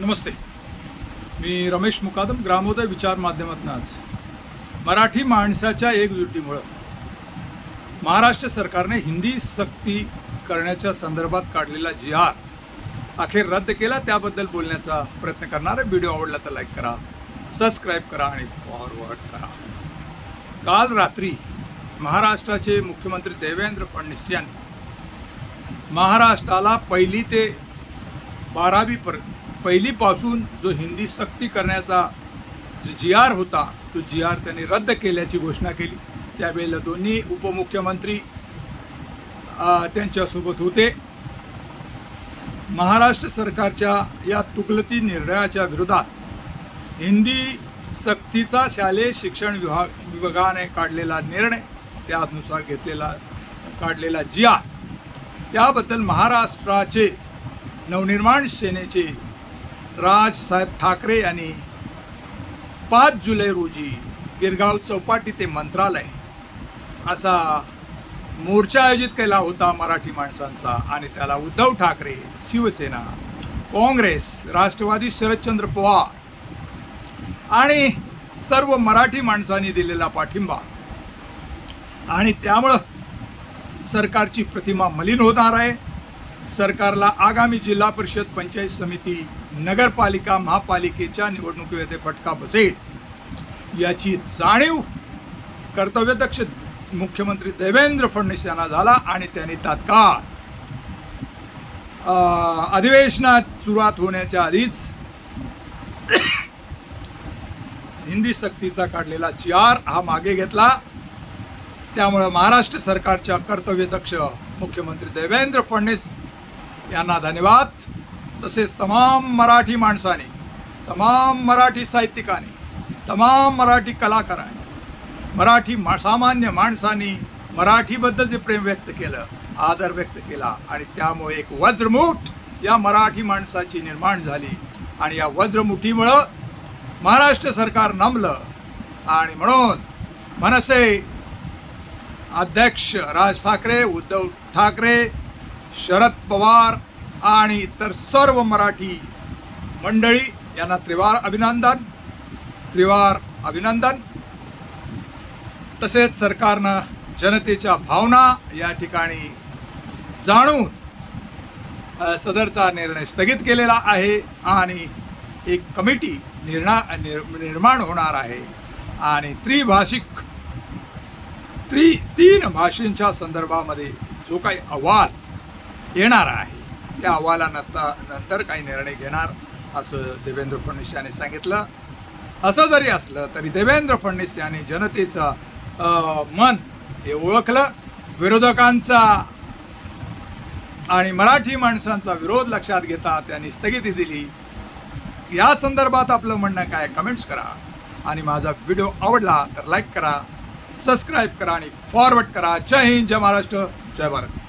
नमस्ते. मी रमेश मुकादम ग्रामोदय विचार माध्यमातून आज. मराठी माणसाच्या एकजुटीमुळं महाराष्ट्र सरकारने हिंदी सक्ती करण्याच्या संदर्भात काढलेला जी आर अखेर रद्द केला. त्याबद्दल बोलण्याचा प्रयत्न करणार आहे. व्हिडिओ आवडला तर लाईक करा सबस्क्राईब करा आणि फॉरवर्ड करा. काल रात्री महाराष्ट्राचे मुख्यमंत्री देवेंद्र फडणवीस यांनी महाराष्ट्राला पहिली ते बारावी पहिलीपासून जो हिंदी सक्ती करण्याचा जो जी आर होता तो जी आर त्यांनी रद्द केल्याची घोषणा केली. त्यावेळेला दोन्ही उपमुख्यमंत्री त्यांच्यासोबत होते. महाराष्ट्र सरकारच्या या तुकलती निर्णयाच्या विरोधात हिंदी सक्तीचा शालेय शिक्षण विभाग विभागाने काढलेला निर्णय त्यानुसार घेतलेला काढलेला जी आर. त्याबद्दल महाराष्ट्राचे नवनिर्माण सेनेचे राजसाहेब ठाकरे यांनी पाच जुलै रोजी गिरगाव चौपाटी ते मंत्रालय असा मोर्चा आयोजित केला होता मराठी माणसांचा आणि त्याला उद्धव ठाकरे शिवसेना काँग्रेस राष्ट्रवादी शरदचंद्र पवार आणि सर्व मराठी माणसांनी दिलेला पाठिंबा. आणि त्यामुळं सरकारची प्रतिमा मलिन होणार आहे. सरकारला आगामी जिल्हा परिषद पंचायत समिती नगरपालिका महापालिकेच्या निवडणुकीमध्ये फटका बसेल. याची जाणीव कर्तव्यदक्ष मुख्यमंत्री देवेंद्र फडणवीस यांना झाला आणि त्यांनी तात्काळ अधिवेशनात सुरुवात होण्याच्या आधीच हिंदी सक्तीचा काढलेला चिआर हा मागे घेतला. त्यामुळं महाराष्ट्र सरकारच्या कर्तव्यदक्ष मुख्यमंत्री देवेंद्र फडणवीस यांना धन्यवाद. तसेच तमाम मराठी माणसाने तमाम मराठी साहित्यिकाने तमाम मराठी कलाकारांनी मराठी मा सामान्य माणसांनी मराठीबद्दल जे प्रेम व्यक्त केलं आदर व्यक्त केला आणि त्यामुळे एक वज्रमुठ या मराठी माणसाची निर्माण झाली आणि या वज्रमुठीमुळं महाराष्ट्र सरकार नमलं आणि म्हणून मनसे अध्यक्ष राज ठाकरे उद्धव ठाकरे शरद पवार आणि इतर सर्व मराठी मंडळी यांना त्रिवार अभिनंदन त्रिवार अभिनंदन. तसेच सरकारनं जनतेच्या भावना या ठिकाणी जाणून सदरचा निर्णय स्थगित केलेला आहे आणि एक कमिटी निर्णा निर्माण होणार आहे. आणि त्रिभाषिक त्रि तीन भाषेंच्या संदर्भामध्ये जो काही अहवाल येणार आहे त्या अहवालानंतर नंतर काही निर्णय घेणार असं देवेंद्र फडणवीस यांनी सांगितलं. असं जरी असलं तरी देवेंद्र फडणवीस यांनी जनतेचं मन हे ओळखलं. विरोधकांचा आणि मराठी माणसांचा विरोध लक्षात घेता त्यांनी स्थगिती दिली. या संदर्भात आपलं म्हणणं काय कमेंट्स करा. आणि माझा व्हिडिओ आवडला तर लाईक करा सबस्क्राईब करा आणि फॉरवर्ड करा. जय हिंद जय महाराष्ट्र जय भारत.